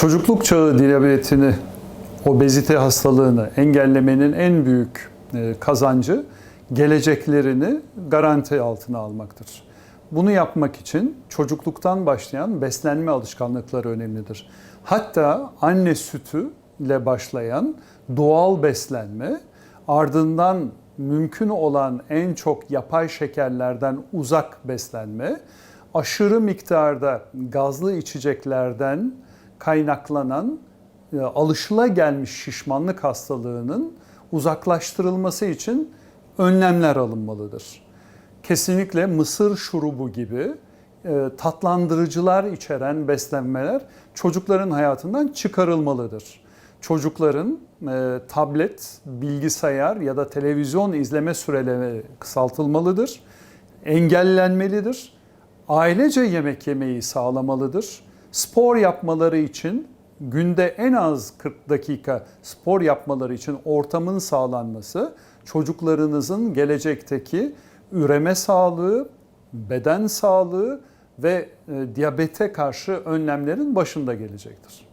Çocukluk çağı diyabetini, obezite hastalığını engellemenin en büyük e, kazancı geleceklerini garanti altına almaktır. Bunu yapmak için çocukluktan başlayan beslenme alışkanlıkları önemlidir. Hatta anne sütü ile başlayan doğal beslenme ardından mümkün olan en çok yapay şekerlerden uzak beslenme, aşırı miktarda gazlı içeceklerden kaynaklanan e, alışılagelmiş şişmanlık hastalığının uzaklaştırılması için önlemler alınmalıdır. Kesinlikle mısır şurubu gibi e, tatlandırıcılar içeren beslenmeler çocukların hayatından çıkarılmalıdır. Çocukların e, tablet, bilgisayar ya da televizyon izleme süreleri kısaltılmalıdır, engellenmelidir. Ailece yemek yemeyi sağlamalıdır. Spor yapmaları için günde en az 40 dakika spor yapmaları için ortamın sağlanması çocuklarınızın gelecekteki üreme sağlığı, beden sağlığı ve e, diyabete karşı önlemlerin başında gelecektir.